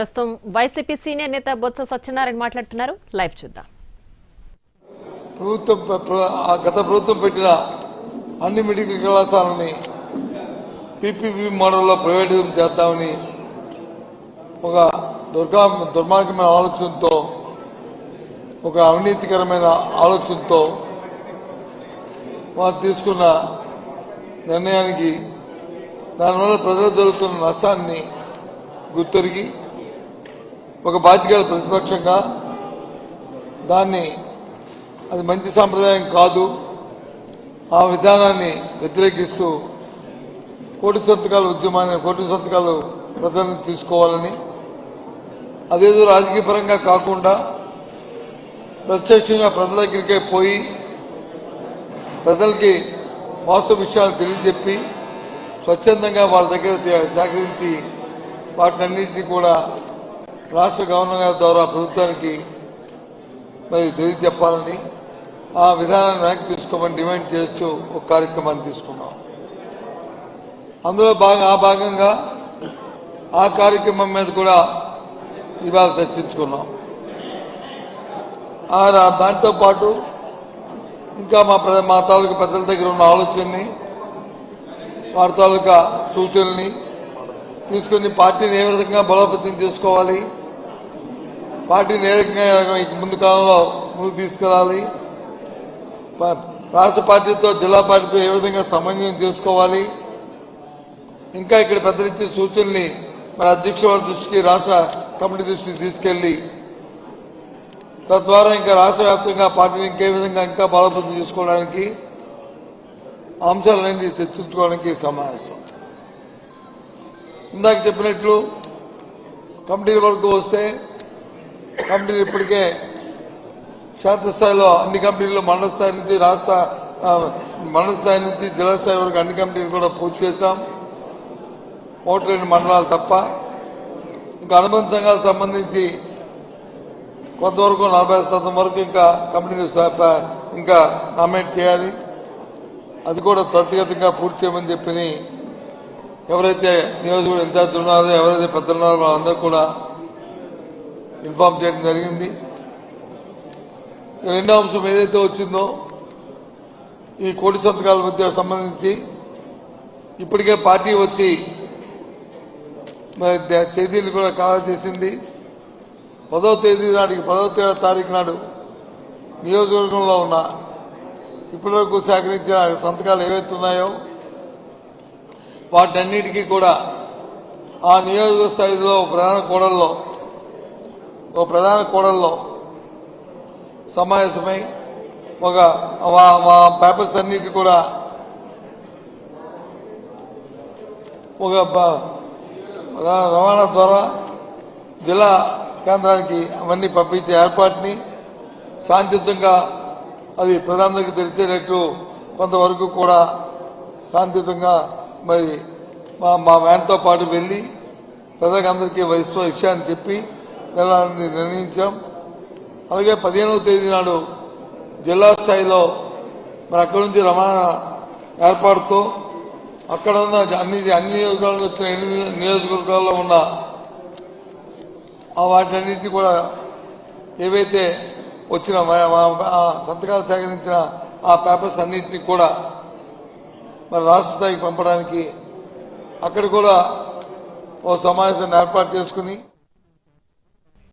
ప్రస్తుతం YCP senior నేత బొత్స సత్యనారాయణ మాట్లాడుతున్నారు. లైవ్ చూద్దాం. ప్రభుత్వం ఆ గత ప్రభుత్వం పెట్టిన అన్ని మెడికల్ కళాశాలని పీపీపీ మోడల్లో ప్రైవేటిజం చేద్దామని ఒక దుర్గా దుర్మార్గమైన ఆలోచనతో ఒక అవినీతికరమైన ఆలోచనతో వారు తీసుకున్న నిర్ణయానికి దానివల్ల ప్రజలు జరుగుతున్న నష్టాన్ని గుర్తెరిగి ఒక బాధ్యత ప్రతిపక్షంగా దాన్ని అది మంచి సాంప్రదాయం కాదు. ఆ విధానాన్ని వ్యతిరేకిస్తూ కోటి సంతకాల ఉద్యమాన్ని కోటి సంతకాలు ప్రజలను తీసుకోవాలని అదేదో రాజకీయ పరంగా కాకుండా ప్రత్యక్షంగా ప్రజల దగ్గరికే పోయి ప్రజలకి వాస్తవ విషయాలు తెలియజెప్పి స్వచ్ఛందంగా వాళ్ళ దగ్గర సేకరించి వాటినన్నింటినీ కూడా రాష్ట్ర గవర్నర్ గారి ద్వారా ప్రభుత్వానికి మరి తెలియజెప్పాలని ఆ విధానాన్ని వెనక్కి తీసుకోమని డిమాండ్ చేస్తూ ఒక కార్యక్రమాన్ని తీసుకున్నాం. అందులో భాగం ఆ భాగంగా ఆ కార్యక్రమం మీద కూడా ఇవాళ చర్చించుకున్నాం. దాంతో పాటు ఇంకా మా ప్ర- మా తాలూకా పెద్దల దగ్గర ఉన్న ఆలోచనని వారి తాలూకా సూచనల్ని తీసుకుని పార్టీని ఏ విధంగా బలోపేతం చేసుకోవాలి పార్టీని ఏ రకంగా ముందు కాలంలో ముందుకు తీసుకెళ్ళాలి. రాష్ట్ర పార్టీతో జిల్లా పార్టీతో ఏ విధంగా సమన్వయం చేసుకోవాలి? ఇంకా ఇక్కడ పెద్ద ఇచ్చే సూచనల్ని మన అధ్యక్షుల దృష్టికి రాష్ట్ర కమిటీ దృష్టికి తీసుకెళ్ళి తద్వారా ఇంకా రాష్ట్ర వ్యాప్తంగా పార్టీని ఇంకే విధంగా ఇంకా బలోపేతం చేసుకోవడానికి అంశాలన్నీ చర్చించుకోవడానికి సమావేశం. ఇందాక చెప్పినట్లు కమిటీ వరకు వస్తే కంపెనీలు ఇప్పటికే క్షేత్రస్థాయిలో అన్ని కంపెనీలు మండల స్థాయి నుంచి రాష్ట్ర మండల స్థాయి నుంచి జిల్లా స్థాయి వరకు అన్ని కంపెనీలు కూడా పూర్తి చేశాం. ఓట్లేని మండలాలు తప్ప ఇంకా అనుబంధ సంఘాలకు సంబంధించి కొంతవరకు నలభై శాతం వరకు ఇంకా కంపెనీలు ఇంకా నామినేట్ చేయాలి. అది కూడా త్వరితగతంగా పూర్తి చేయమని చెప్పి ఎవరైతే నియోజకవర్గ ఇన్ఛార్జ్ ఉన్నారో ఎవరైతే పెద్ద ఉన్నారో వాళ్ళందరూ కూడా ఇన్ఫార్మ్ చేయడం జరిగింది. రెండో అంశం ఏదైతే వచ్చిందో ఈ కోటి సంతకాల మధ్య సంబంధించి ఇప్పటికే పార్టీ వచ్చి మరి తేదీలు కూడా ఖరారు చేసింది. పదవ తేదీ నాటికి పదో తారీఖు నాడు నియోజకవర్గంలో ఉన్న ఇప్పటివరకు సేకరించిన సంతకాలు ఏవైతే ఉన్నాయో వాటన్నిటికీ కూడా ఆ నియోజక స్థాయిలో ప్రధాన కూడల్లో ఒక ప్రధాన కూడల్లో సమావేశమై ఒక మా- పేపర్స్ అన్నిటి కూడా ఒక రవాణా ద్వారా జిల్లా కేంద్రానికి అవన్నీ పంపించే ఏర్పాటుని శాంతియుతంగా అది ప్రధానికి తెలిసేటట్టు కొంతవరకు కూడా శాంతియుతంగా మరి మా మా వ్యాన్తో పాటు వెళ్ళి ప్రజలందరికీ వయసు విషయాన్ని చెప్పి వెళ్ళాలని నిర్ణయించాం. అలాగే పదిహేనవ తేదీ నాడు జిల్లా స్థాయిలో మరి అక్కడి నుంచి రవాణా ఏర్పాటుతో అక్కడ ఉన్న అన్ని అన్ని నియోజకవర్గాలు వచ్చిన ఎన్ని నియోజకవర్గాల్లో ఉన్న ఆ వాటన్నిటిని కూడా ఏవైతే వచ్చిన సంతకాలు సేకరించిన ఆ పేపర్స్ అన్నింటినీ కూడా మరి రాష్ట్ర స్థాయికి పంపడానికి అక్కడ కూడా ఓ సమావేశాన్ని ఏర్పాటు చేసుకుని